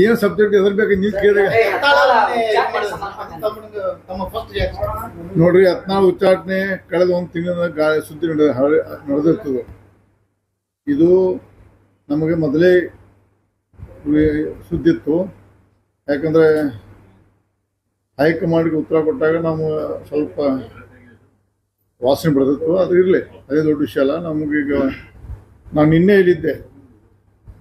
ಏನ್ ಸಬ್ಜೆಕ್ಟ್ ಎದ್ರ ಬೇಕು? ಕೇಳಿ. ನೋಡ್ರಿ ಹತ್ನಾಳು ಉಚ್ಚಾಟನೆ ಕಳೆದ ಒಂದು ತಿಂಗಳ ಗಾಳಿ ಸುದ್ದಿ ನಡೆದಿರ್ತದೆ. ಇದು ನಮಗೆ ಮೊದಲೇ ಸುದ್ದಿ ಇತ್ತು ಯಾಕಂದ್ರೆ ಹೈಕಮಾಂಡ್ಗೆ ಉತ್ತರ ಕೊಟ್ಟಾಗ ನಾವು ಸ್ವಲ್ಪ ವಾಸನೆ ಬಿಡ್ತಿತ್ತು ಅದು ಇರಲಿ ಅದೇ ದೊಡ್ಡ ವಿಷಯ ಅಲ್ಲ. ನಮಗೀಗ ನಾನು ನಿನ್ನೆ ಇಲ್ಲಿದ್ದೆ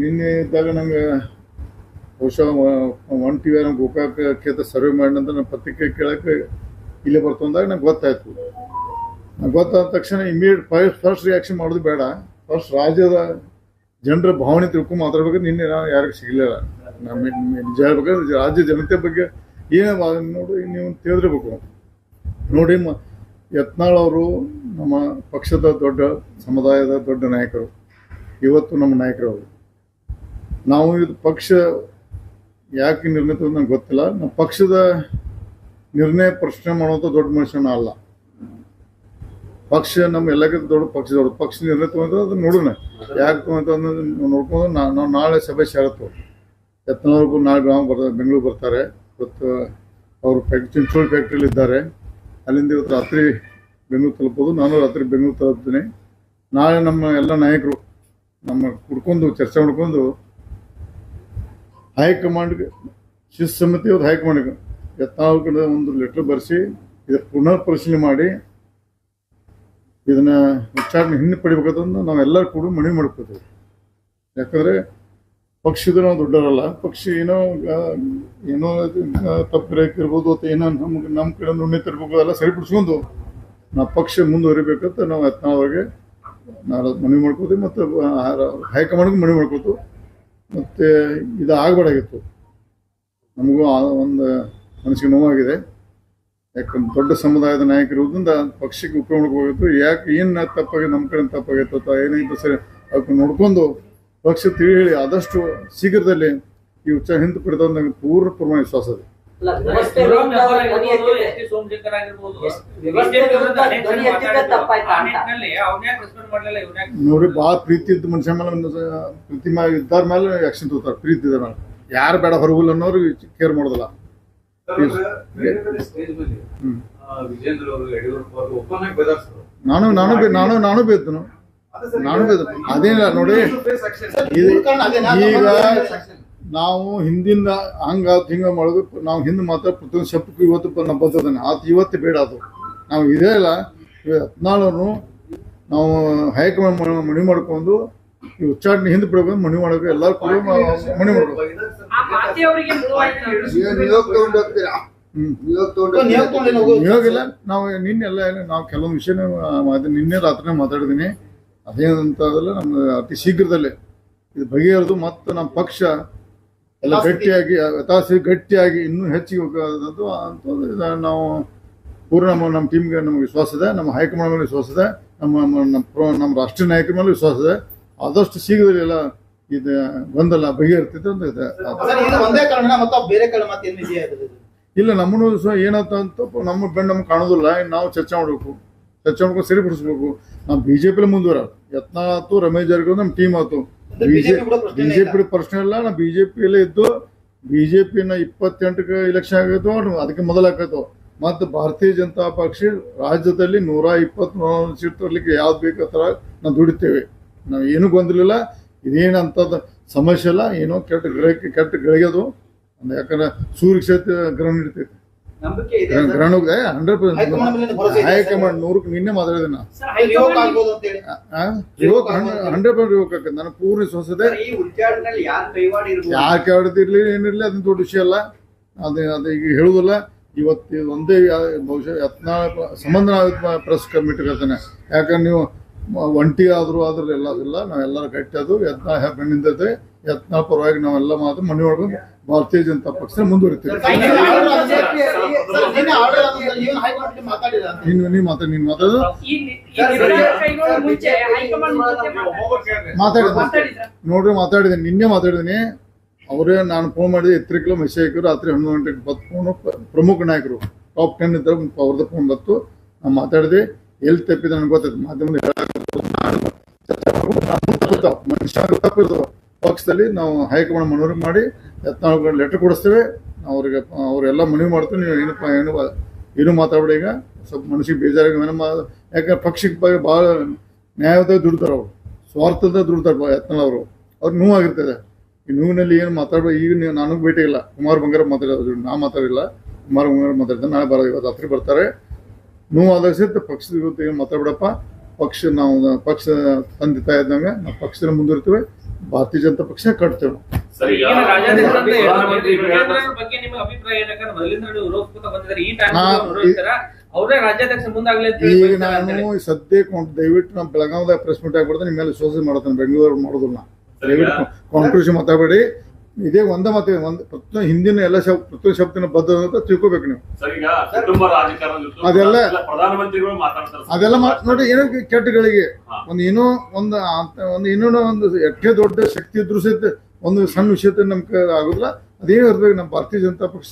ನಿನ್ನೆ ಇದ್ದಾಗ ನಂಗೆ ಬಹುಶಃ ಒನ್ ಟಿ ವಿ ಗೋಕಾಕ ಕ್ಷೇತ್ರ ಸರ್ವೆ ಮಾಡಿ ನಂತರ ನಾನು ಪತ್ರಿಕೆ ಕೇಳಕ್ಕೆ ಇಲ್ಲೇ ಬರ್ತಂದಾಗ ನಂಗೆ ಗೊತ್ತಾಯ್ತು. ನಂಗೆ ಗೊತ್ತಾದ ತಕ್ಷಣ ಇಮಿಡಿಯೇಟ್ ಫಸ್ಟ್ ರಿಯಾಕ್ಷನ್ ಮಾಡೋದು ಬೇಡ. ಫಸ್ಟ್ ರಾಜ್ಯದ ಜನರ ಭಾವನೆ ತಿಳ್ಕೊಂಡು ಮಾತಾಡ್ಬೇಕು ನಿನ್ನೆ ನಾನು ಯಾರಿಗೂ ಸಿಗಲಿಲ್ಲ. ನಮ್ಮ ನಿಜ ಹೇಳ್ಬೇಕಾದ್ರೆ ರಾಜ್ಯ ಜನತೆ ಬಗ್ಗೆ ಏನೇ ನೋಡಿ ನೀವು ತಿಳಿದಿರ್ಬೇಕು. ನೋಡಿ ಯತ್ನಾಳ್ ಅವರು ನಮ್ಮ ಪಕ್ಷದ ದೊಡ್ಡ ಸಮುದಾಯದ ದೊಡ್ಡ ನಾಯಕರು. ಇವತ್ತು ನಮ್ಮ ನಾಯಕರು ಅವರು ನಾವು ಇದು ಪಕ್ಷ ಯಾಕೆ ತಗೊಂಡ್ ನಂಗೆ ಗೊತ್ತಿಲ್ಲ. ನಮ್ಮ ಪಕ್ಷದ ನಿರ್ಣಯ ಪ್ರಶ್ನೆ ಮಾಡುವಂಥ ದೊಡ್ಡ ಮನುಷ್ಯನ ಅಲ್ಲ. ಪಕ್ಷ ನಮ್ಮ ಎಲ್ಲಕ್ಕಿಂತ ದೊಡ್ಡ ಪಕ್ಷ ದೊಡ್ಡ ಪಕ್ಷ ನಿರ್ಣಯ ತಗೊಂಡ್ರೆ ಅದು ನೋಡೋಣ. ಯಾಕೆ ತಗೊಂತ ಅನ್ನೋದನ್ನ ನೋಡ್ಕೊಂಡು ನಾವು ನಾಳೆ ಸಭೆ ಸೇರತ್ತು. ಯತ್ನಾಳವ್ರಿಗೂ ನಾಳೆ ಗ್ರಾಮ ಬರ್ತಾರೆ ಬೆಂಗಳೂರು ಬರ್ತಾರೆ. ಇವತ್ತು ಅವರು ಫ್ಯಾಕ್ಟ್ರಿ ಚಿಂಚೋಳಿ ಫ್ಯಾಕ್ಟ್ರಿಲಿ ಇದ್ದಾರೆ. ಅಲ್ಲಿಂದ ಇವತ್ತು ರಾತ್ರಿ ಬೆಂಗಳೂರು ತಲುಪೋದು. ನಾನು ರಾತ್ರಿ ಬೆಂಗಳೂರು ತಲುಪ್ತೀನಿ. ನಾಳೆ ನಮ್ಮ ಎಲ್ಲ ನಾಯಕರು ನಮ್ಮ ಕುಡ್ಕೊಂಡು ಚರ್ಚೆ ಮಾಡ್ಕೊಂಡು ಹೈಕಮಾಂಡ್ಗೆ ಶಿಸ್ತು ಸಮಿತಿ ಅವ್ರು ಹೈಕಮಾಂಡ್ಗೆ ಕಡೆ ಒಂದು ಲೆಟ್ರ್ ಬರೆಸಿ ಇದಕ್ಕೆ ಪುನರ್ ಪರಿಶೀಲನೆ ಮಾಡಿ, ಇದನ್ನ ವಿಚಾರಣೆ ಹಿಂದೆ ಪಡಿಬೇಕಂತಂದು ನಾವೆಲ್ಲರೂ ಕೂಡ ಮನವಿ ಮಾಡ್ಕೋತೀವಿ. ಯಾಕಂದ್ರೆ ಪಕ್ಷದ ನಾವು ದೊಡ್ಡವರಲ್ಲ, ಪಕ್ಷಿ ಏನೋ ಏನೋ ತಪ್ಪು ಇರ್ಬೋದು ಅಥವಾ ಏನೋ ನಮ್ಗೆ ನಮ್ಮ ಕಡೆ ನುಣ್ಣೆ ತರಬೇಕು ಎಲ್ಲ ಸರಿಪಡಿಸ್ಕೊಂಡು, ನಾವು ಪಕ್ಷ ಮುಂದುವರಿಬೇಕಂತ ನಾವು ಯತ್ನಾಳವ್ರಿಗೆ ನಾವು ಮನವಿ ಮಾಡ್ಕೋತೀವಿ ಮತ್ತು ಹೈಕಮಾಂಡ್ಗೆ ಮನವಿ ಮಾಡ್ಕೊತು ಮತ್ತು ಇದು ಆಗಬಾರ್ದಾಗಿತ್ತು ನಮಗೂ ಒಂದು ಮನಸ್ಸಿಗೆ ನೋವಾಗಿದೆ ಯಾಕಂದ್ರೆ ದೊಡ್ಡ ಸಮುದಾಯದ ನಾಯಕರಿರೋದ್ರಿಂದ ಪಕ್ಷಕ್ಕೆ ಉಪಯೋಗ ಹೋಗಿತ್ತು. ಯಾಕೆ ಏನು ತಪ್ಪಾಗಿ ನಮ್ಮ ಕಡೆ ತಪ್ಪಾಗಿತ್ತು ಅಥವಾ ಏನಾಯಿತು ಸರಿ, ಅದಕ್ಕೆ ನೋಡ್ಕೊಂಡು ಪಕ್ಷ ತಿಳಿ ಹೇಳಿ ಆದಷ್ಟು ಶೀಘ್ರದಲ್ಲಿ ಈ ಉಚ್ಚ ಹಿಂದೆ ಪಡೆದ ಪೂರ್ಣ ಪ್ರಮಾಣ ವಿಶ್ವಾಸ ಇದೆ. ಅಲ್ಲ, ವ್ಯವಸ್ಥೆ ವಿರುದ್ಧ ಧ್ವನಿ ಎತ್ತಿದೆ. ಸೋಮಶೇಖರ್ ಆಗಿರ್ಬೋದು ಎಸ್- ವ್ಯವಸ್ಥೆ ವಿರುದ್ಧ ಧ್ವನಿ ಎತ್ತಿದ್ದೆ ತಪ್ಪಾಯ್ತಾ. ಅಂತ. ಅವನ್ಯಾಕ ಮಾಡ್ಲಿಲ್ಲ ಇವ್ನ್ಯಾಕ ನೋಡಿ ಭಾಳ ಪ್ರೀತಿ ಇದ್ದ ಮನುಷ್ಯ ಮೇಲೆ ಪ್ರೀತಿ ಮೇಲೆ ಇದ್ದಾರ ಮೇಲೆ ಆಕ್ಷನ್ ತಗೋತಾರೆ ಪ್ರೀತಿ ಇದ್ದಾರೆ ಮೇಲೆ. ಯಾರು ಬೇಡ ಹೊರಗುಲ್ಲ ಅನ್ನೋರು ಕೇರ್ ಮಾಡೋದಿಲ್ಲ. ನಾನು ನಾನು ನಾನು ನಾನು ಬೇದನು ನಾನು ಬೇದ ಅದೇನಿಲ್ಲ ನೋಡಿ ಈಗ ನಾವು ಹಿಂದಿಂದ ಹಂಗ ಹಿಂಗ ಮಾಡೋದು ನಾವು ಹಿಂದೆ ಮಾತ್ರ ಪ್ರತಿಯೊಂದು ಶಬ್ದಕ್ಕೂ ಇವತ್ತು ನಮ್ಮ ಬರ್ತದಾನೆ ಆತ ಇವತ್ತು ಬೇಡ ಅದು. ನಾವು ಇದೇ ಇಲ್ಲ. ಹದಿನಾಳನು ನಾವು ಹೈಕಮಾಂಡ್ ಮಣಿ ಮನವಿ ಮಾಡ್ಕೊಂಡು ಈ ಉಚ್ಚಾಟನೆ ಹಿಂದೆ ಬಿಡಬೇಕು ಮಣಿ ಮಾಡಬೇಕು. ಎಲ್ಲರೂ ಕೂಡ ಮಣಿ ಮಾಡಬೇಕು. ಹ್ಮ್. ನೀವು ಇವಾಗಿಲ್ಲ ನಾವು ನಿನ್ನೆ ಎಲ್ಲ ನಾವು ಕೆಲವೊಂದು ವಿಷಯ ನಿನ್ನೆ ರಾತ್ರಿ ಮಾತಾಡಿದ್ದೀನಿ. ಅದೇನಂತ ನಮ್ಮ ಅತಿ ಶೀಘ್ರದಲ್ಲೇ. ಇದು ಬಗೆಹರಿದು ಮತ್ತು ನಮ್ಮ ಪಕ್ಷ ಎಲ್ಲ ಗಟ್ಟಿಯಾಗಿ ತಾಸಿ ಗಟ್ಟಿಯಾಗಿ ಇನ್ನೂ ಹೆಚ್ಚಿಗೆ ಹೋಗೋದಂತೂ ಅಂತಂದ್ರೆ ನಾವು ಪೂರ್ಣ ನಮ್ಮ ನಮ್ಮ ಟೀಮ್ಗೆ ನಮಗೆ ವಿಶ್ವಾಸ ಇದೆ ನಮ್ಮ ಹೈಕಮಾಂಡ್ ಮೇಲೆ ವಿಶ್ವಾಸ ಇದೆ ನಮ್ಮ ನಮ್ಮ- ಪ್ರೋ ನಮ್ಮ ರಾಷ್ಟ್ರೀಯ ನಾಯಕರ ಮೇಲೆ ವಿಶ್ವಾಸ ಇದೆ. ಆದಷ್ಟು ಶೀಘ್ರದಲ್ಲಿ ಎಲ್ಲ ಇದು ಗೊಂದಲ ಬಗೆಹರಿತೈತೆ ಅಂತ ಇದೆ. ಇಲ್ಲ ನಮ್ಮನ್ನು ಸಹ ಅಂತ ನಮ್ಮ ಬೆಂಡ್ ನಮ್ಗೆ ಕಾಣೋದಿಲ್ಲ. ನಾವು ಚರ್ಚೆ ಮಾಡಬೇಕು. ಚರ್ಚೆ ಮಾಡ್ಕೊಂಡು ಸರಿಪಡಿಸ್ಬೇಕು. ನಾವು ಬಿ ಜೆ ಪಿಲಿ ಮುಂದುವರ ಯತ್ನ ಆಯ್ತು ರಮೇಶ್ ಜಾರಕಿಹೊಳಿ ನಮ್ಮ ಟೀಮ್ ಆಯ್ತು. ಬಿಜೆಪಿ. ಪ್ರಶ್ನೆ ಇಲ್ಲ. ನಾ ಬಿಜೆಪಿಯಲ್ಲೇ ಇದ್ದು ಬಿಜೆಪಿನ ಇಪ್ಪತ್ತೆಂಟಕ್ಕೆ ಇಲೆಕ್ಷನ್ ಆಗೈತು ಅದಕ್ಕೆ ಮೊದಲಾಕೈತು ಮತ್ತು ಭಾರತೀಯ ಜನತಾ ಪಕ್ಷ ರಾಜ್ಯದಲ್ಲಿ ನೂರ ಇಪ್ಪತ್ತ್ ಸೀಟ್ ತರಲಿಕ್ಕೆ ಯಾವ್ದು ಬೇಕು ಥರ ನಾವು ದುಡಿತೇವೆ. ನಾವು ಏನೂ ಗೊಂದಲಿಲ್ಲ ಇದೇನಂತದ ಸಮಸ್ಯೆ ಇಲ್ಲ ಏನೋ ಕೆಟ್ಟ ಗ್ರಹಕ್ಕೆ ಕೆಟ್ಟ ಗಳಿಗೆದು ಯಾಕಂದ್ರೆ ಸೂರ್ಯ ಕ್ಷೇತ್ರ ಗ್ರಹಣ ನಂಬಿಕೆ ಇದೆ. ಗ್ರಹಣ ಸರ್. ಗ್ರಹಣ ಹೋಗಿದೆ? ಹಂಡ್ರೆಡ್ ಇದೆ, ಹೈಕಮಾಂಡ್ ನೂರಕ್ಕೆ ನಿನ್ನೆ ಮಾತಾಡಿದೆ ನಾನು ಹಂಡ್ರೆಡ್ ಪರ್ಸೆಂಟ್ ಪೂರ್ಣ ವಿಶ್ವಾಸ ಈ ಉಚ್ಚಾರಣೆಯಲ್ಲಿ ಯಾರು ಏನಿರ್ಲಿ ಅದನ್ನ ದೊಡ್ಡ ವಿಷಯ ಅಲ್ಲ. ಅದು ಅದು ಈಗ ಹೇಳುದಲ್ಲ ಇವತ್ತು ಒಂದೇ ಬಹುಶಃ ಯತ್ನ ಸಂಬಂಧ ಪ್ರೆಸ್ ಕಮಿಟಿ ಕರ್ತಾನೆ. ಯಾಕಂದ್ರೆ ನೀವು ಒಂಟಿ ಆದರೂ ಆದ್ರೆ ಎಲ್ಲ ಇಲ್ಲ ನಾವೆಲ್ಲರೂ ಗಟ್ಟಿದ್ದು ಯತ್ನ ಬೆನ್ನಿಂದದೆ ಯತ್ನ ಪರವಾಗಿ ನಾವೆಲ್ಲ ಮಾತು ಮನೆ ಒಳಗೆ ಭಾರತೀಯ ಜನತಾ ಪಕ್ಷ ಮುಂದುವರಿತೀವಿ. ನೀನು ನೀ ಮಾತಾಡಿ. ನೀನು ಮಾತಾಡೋದು. ಮಾತಾಡಿದ? ನೋಡ್ರಿ ಮಾತಾಡಿದ್ದೀನಿ. ನಿನ್ನೆ ಮಾತಾಡಿದ್ದೀನಿ. ಅವರೇ ನಾನು ಫೋನ್ ಮಾಡಿದ ಕಿಲೋ ಮೆಸೇಜ್ ಹಾಕಿದ್ರು ರಾತ್ರಿ ಹನ್ನೊಂದು ಗಂಟೆಗೆ ಬತ್ತು ಫೋನು ಪ್ರಮುಖ ನಾಯಕರು ಟಾಪ್ ಟೆನ್ ಇದ್ದಾಗ ಅವ್ರದ್ದು ಫೋನ್ ಬತ್ತು ನಾನು ಮಾತಾಡಿದೆ ಎಲ್ಲಿ ತಪ್ಪಿದೆ ನನಗೆ ಗೊತ್ತಾಯ್ತು. ಮಾಧ್ಯಮದ ಮನುಷ್ಯ ತಪ್ಪಿರ್ತಾವ ಪಕ್ಷದಲ್ಲಿ ನಾವು ಹೈಕಮಾಂಡ್ ಮನವಿ ಮಾಡಿ ಯತ್ನಾಳ್ ಲೆಟರ್ ಕೊಡಿಸ್ತೇವೆ. ಅವ್ರಿಗೆ, ಅವರೆಲ್ಲ ಮನವಿ ಮಾಡ್ತೀವಿ ನೀವು ಏನಪ್ಪ ಏನು ಏನು ಮಾತಾಡಬೇಡಿ ಈಗ. ಸ್ವಲ್ಪ ಮನಸ್ಸಿಗೆ ಬೇಜಾರಾಗಿ ಏನಮ್ಮ ಯಾಕಂದ್ರೆ ಪಕ್ಷಕ್ಕೆ ಬಗ್ಗೆ ಭಾಳ ನ್ಯಾಯದ ದುಡ್ತಾರೆ ಅವರು. ಸ್ವಾರ್ಥದ ದುಡ್ತಾರೆ ಯತ್ನಾಳ್ ಅವರು. ಅವ್ರು ನೋವಾಗಿರ್ತದೆ ಈ ನೋವಿನಲ್ಲಿ ಏನು ಮಾತಾಡಬೇಕು ಈಗ ನೀವು ನನಗೆ ಭೇಟಿ ಇಲ್ಲ ಕುಮಾರ್ ಬಂಗಾರ ಮಾತಾಡೋದು ನಾ ಮಾತಾಡಿಲ್ಲ. ಕುಮಾರ್ ಬಂಗಾರ ಮಾತಾಡ್ತಾರೆ ನಾಳೆ ಬರೋದು ಇವತ್ತು ರಾತ್ರಿ ಬರ್ತಾರೆ. ನೋವಾದಾಗ ಸಹಿತ ಪಕ್ಷದ ಇವತ್ತು ಏನು ಮಾತಾಡಬೇಡಪ್ಪ. ಪಕ್ಷ ನಾವು ಪಕ್ಷ ತಂದೆ ತಾಯಿ ಇದ್ದಂಗೆ ನಾವು ಪಕ್ಷದಲ್ಲಿ ಮುಂದುವರಿತೇವೆ. ಭಾರತೀಯ ಜನತಾ ಪಕ್ಷ ಕಟ್ತೇವೆ ನಾವು. ಈಗ ನಾನು ಸದ್ಯಕ್ಕೆ ಒಂದು ದಯವಿಟ್ಟು ನಮ್ಮ ಬೆಳಗಾವದಾಗ ಪ್ರೆಸ್ ಮೀಟ್ ಆಗ್ಬಿಡ್ತೇನೆ ನಿಮ್ಮ ಮೇಲೆ ವಿಶ್ವಾಸ ಮಾಡ್ತೇನೆ ಬೆಂಗಳೂರು ಮಾಡೋದಿಲ್ಲ. ದಯವಿಟ್ಟು ಕಾಂಟ್ರವರ್ಸಿ ಮಾತಾಡಬೇಡಿ. ಇದೇ ಒಂದ ಮತ್ತೆ ಒಂದು ಪ್ರತಿ ಹಿಂದಿನ ಎಲ್ಲ ಶಬ್ದ ಪ್ರತಿ ಶಬ್ದನ ಬದ್ಧ ಅಂತ ತಿಳ್ಕೊಬೇಕು ನೀವು. ಅದೆಲ್ಲ- ಅದೆಲ್ಲ ನೋಡಿ ಏನೋ ಕೆಟ್ಟಗಳಿಗೆ. ಒಂದು ಏನೋ ಒಂದು ಒಂದು ಇನ್ನೂ ಒಂದು ಎಷ್ಟೇ ದೊಡ್ಡ ಶಕ್ತಿ ಇದ್ರೂ ಸಹಿತ ಒಂದು ಸಣ್ಣ ವಿಷಯದ ನಮ್ಗೆ ಆಗೋದಿಲ್ಲ. ಅದೇನು ಇರ್ಬೇಕು ನಮ್ಮ ಭಾರತೀಯ ಜನತಾ ಪಕ್ಷ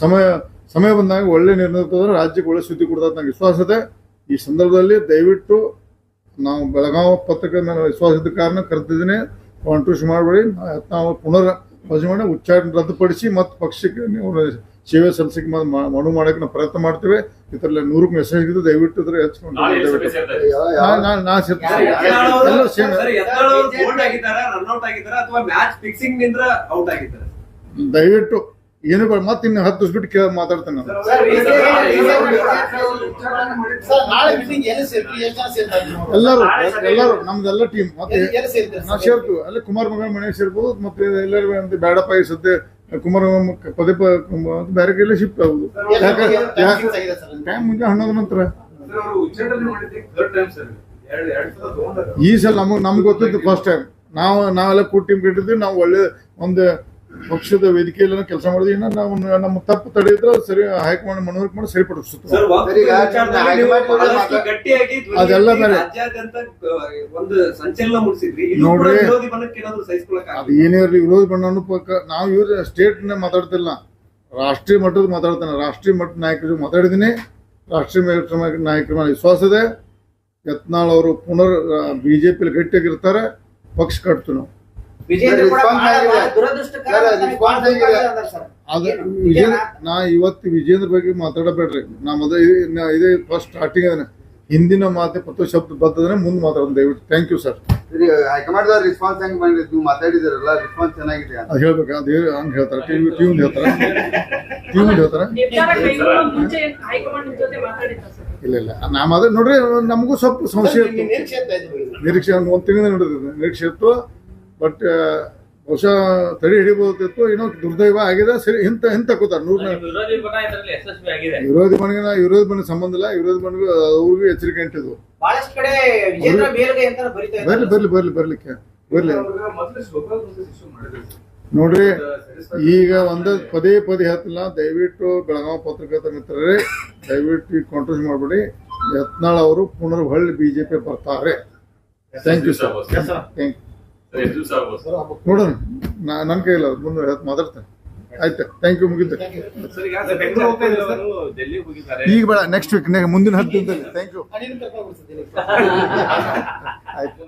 ಸಮಯ ಸಮಯ ಬಂದಾಗ ಒಳ್ಳೆ ನಿರ್ಣಯ ತಗೊಂಡ್ರೆ ರಾಜ್ಯಕ್ಕೆ ಒಳ್ಳೆ ಸುದ್ದಿ ಕೊಡ್ತದೆ ನಂಗೆ ವಿಶ್ವಾಸ ಇದೆ. ಈ ಸಂದರ್ಭದಲ್ಲಿ ದಯವಿಟ್ಟು ನಾವು ಬೆಳಗಾವಿ ಪತ್ರಿಕೆ ಮೇಲೆ ವಿಶ್ವಾಸ ಇದ್ದ ಕಾರಣ ಕರೆದಿದ್ದೀನಿ. ಕಾಂಟ್ರಿಬ್ಯೂಷನ್ ಮಾಡಬೇಡಿ. ನಾವು ಪುನರ್ ವಜೆ ಮಾಡಿ ಉಚ್ಚಾಟನೆ ರದ್ದುಪಡಿಸಿ ಮತ್ತು ಪಕ್ಷಕ್ಕೆ ನೀವು ಸೇವೆ ಸಲ್ಲಿಸಕ್ಕೆ ಮನವಿ ಮಾಡೋಕೆ ನಾವು ಪ್ರಯತ್ನ ಮಾಡ್ತೇವೆ. ಇದರಲ್ಲಿ ನೂರಕ್ಕೆ ಮೆಸೇಜ್ ಇದ್ದು ದಯವಿಟ್ಟು ಇದ್ರೆ ಹೆಚ್ಚಿಕೊಂಡು? ನಾ- ಸೇರ್ತೀನಿ. ಎಲ್ಲರೂ ಸೇಮ್ ದಯವಿಟ್ಟು ಏನು ಮತ್ತೆ ಇನ್ನು ಹತ್ತು ದಿವಸ ಬಿಟ್ಟು ಕೇಳ ಮಾತಾಡ್ತೇನೆ ನಾನು? ಎಲ್ಲರೂ ಎಲ್ಲರೂ ನಮ್ದೆಲ್ಲ ಟೀಮ್ ಮತ್ತೆ ನಾ ಸರ್? ಸೇರ್ತು ಅಲ್ಲಿ ಕುಮಾರ್ ಮಗನ ಮನೆ ಸೇರ್ಬೋದು ಮತ್ತೆ ಎಲ್ಲರೂ ಅಂತ ಬೇಡಪ್ಪ ಈ ಸದ್ಯ ಕುಮಾರ್ ಪದೇ ಪದ ಬೇರೆ ಕೈಲಿ ಶಿಫ್ಟ್ ಆಗುದು? ಟೈಮ್ ಮುಂಜೆ ಹನ್ನೊಂದು ನಂತರ. ಈ ಸಲ ನಮ್ಗೆ ನಮ್ಗೆ ಗೊತ್ತಿತ್ತು ಫಸ್ಟ್ ಟೈಮ್ ನಾವು ನಾವೆಲ್ಲ ಕೂಟ್ ಟೀಮ್ ಕಟ್ಟಿದ್ವಿ ನಾವು ಒಳ್ಳೆ ಒಂದು ಪಕ್ಷದ ವೇದಿಕೆಯಲ್ಲಿ ಕೆಲಸ ಮಾಡಿದ್ವಿ ನಾವು ನಮ್ಮ ತಪ್ಪು ತಡೆಯಿದ್ರೆ ಸರಿ ಹೈಕಮಾಂಡ್ ಮನವರಿಕೆ ಮಾಡಿ ಸರಿಪಡಿಸುತ್ತೆ. ಅದೆಲ್ಲ ಬೇರೆ. ನೋಡ್ರಿ. ಅದು ಏನೇ ಇರಲಿ ವಿರೋಧ ಬಣ್ಣ ಪಕ್ಕ ನಾವು ಇವ್ರ ಸ್ಟೇಟ್ ಮಾತಾಡ್ತಿಲ್ಲ. ರಾಷ್ಟ್ರೀಯ ಮಟ್ಟದ ಮಾತಾಡ್ತಾನೆ. ರಾಷ್ಟ್ರೀಯ ಮಟ್ಟದ ನಾಯಕರು ಮಾತಾಡಿದ್ದೀನಿ. ರಾಷ್ಟ್ರೀಯ ಮಟ್ಟದ ನಾಯಕರ ಮೇಲೆ ವಿಶ್ವಾಸ ಇದೆ. ಯತ್ನಾಳ್ ಅವರು ಪುನರ್ ಬಿಜೆಪಿಲಿ ಗಟ್ಟಿಯಾಗಿರ್ತಾರೆ. ಪಕ್ಷ ಕಟ್ತು ನಾವು. ವಿಜೇಂದ್ರ ಕೂಡ ಬಹಳ ಆಗಿದೆ. ದುರದೃಷ್ಟಕರ. ಅದು? ವಿಜೇಂದ್ರ ನಾ ಇವತ್ತು ವಿಜೇಂದ್ರ ಬಗ್ಗೆ ಮಾತಾಡಬೇಡ್ರಿ. ನಾ ಮೊದಲು ಇದು- ನಾ ಇದೇ ಫಸ್ಟ್ ಸ್ಟಾರ್ಟಿಂಗ್ ಅದನ್ನ ಹಿಂದಿನ ಮಾತೆ ಪತ್ತು ಶಬ್ದ ಬರ್ತದ್ರೆ ಮುಂದೆ ಮಾತಾಡೋದು ದಯವಿಟ್ಟು. Thank you sir high command response ಹೆಂಗ್ ಬಂದಿದ್ದು ನೀವು ಮಾತಾಡಿದಿರಲ್ಲ ರಿಸ್ಪಾನ್ಸ್ ಚೆನ್ನಾಗಿದೆ ಅಂತ. ಅದು ಹೇಳ್ಬೇಕು ಅದು ಹಂಗೆ ಹೇಳ್ತಾರೆ. ಟಿವಿ ಟಿವಿ ಹೇಳ್ತಾರೆ. ಟಿವಿ ಹೇಳ್ತಾರೆ. ಇಲ್ಲ ಇಲ್ಲ. ನಾ ಮಾತ್ರ ನೋಡ್ರಿ ನಮಗೂ ಸ್ವಲ್ಪ ಸಂಶಯ ಇತ್ತು. ನಿರೀಕ್ಷೆ ಒಂದು ತಿಂಗಳಿಂದ ನಡೆದಿದೆ. ನಿರೀಕ್ಷೆ ಇತ್ತು. ಬಟ್ ಬಹುಶಃ ತಡೆ ಹಿಡಿಬಹುದಿತ್ತು ಏನೋ ದುರ್ದೈವ ಆಗಿದೆ ಸರಿ ಇಂತ ಇಂತ ಕೂತಾರೆ. ನೂರ ವಿರೋಧಿ ಮನೆಗೆ ಇದರಲ್ಲಿ ಯಶಸ್ವಿ ಆಗಿದೆ. ವಿರೋಧಿ ಬಣ್ಣ ಸಂಬಂಧ ಇಲ್ಲ ವಿರೋಧಿ ಮನೆಗೆ ಅವ್ರಿಗೂ ಎಚ್ಚರಿಕೆ ಅಂಟಿದ್ವು ಬಹಳಷ್ಟು ಕಡೆ ವಿಜೇಂದ್ರ ಮೇಲ್ಗೈ ಅಂತ ಬರೀತಾ ಬರ್ಲಿ ಇದ್ದಾರೆ. ಬರ್ಲಿ ಬರ್ಲಿ ಬರ್ಲಿಕ್ಕೆ ಬರ್ಲಿ. ನೋಡ್ರಿ ಈಗ ಒಂದು ಪದೇ ಪದೇ ಹತ್ತಿಲ್ಲ ದಯವಿಟ್ಟು ಬೆಳಗಾವಿ ಪತ್ರಕರ್ತ ಮಿತ್ರರೇ ದಯವಿಟ್ಟು ಈಗ ಕಾಂಟ್ರೋಸ್ ಮಾಡಬೇಡಿ. ಯತ್ನಾಳ್ ಅವರು ಪುನರ್ ಹೊಳ್ಳಿ ಬಿಜೆಪಿ ಬರ್ತಾರೆ thank you sir thank sir, ಎಷ್ಟು ದಿವಸ ಆಗ್ಬೋದು ನೋಡೋಣ. ನಾ ನನ್ನ ಮುಂದೆ ಹೇಳ್ತ ಮಾತಾಡ್ತೇನೆ. ಆಯ್ತು ಥ್ಯಾಂಕ್ ಯು ಸರ್, ಈಗ ಬೆಂಗಳೂರು ಹೋಗ್ತಾ ಇದ್ದಾರೆ ಸರ್. ಈಗ ಬೇಡ ನೆಕ್ಸ್ಟ್ ವೀಕ್ ಮುಂದಿನ ಹತ್ತು ದಿನದಲ್ಲಿ. ಥ್ಯಾಂಕ್ ಯು ಅನಿಲ್ ಕರ್ಕೊಂಡು ಬರ್ತಿದ್ದೀನಿ. ಆಯ್ತು.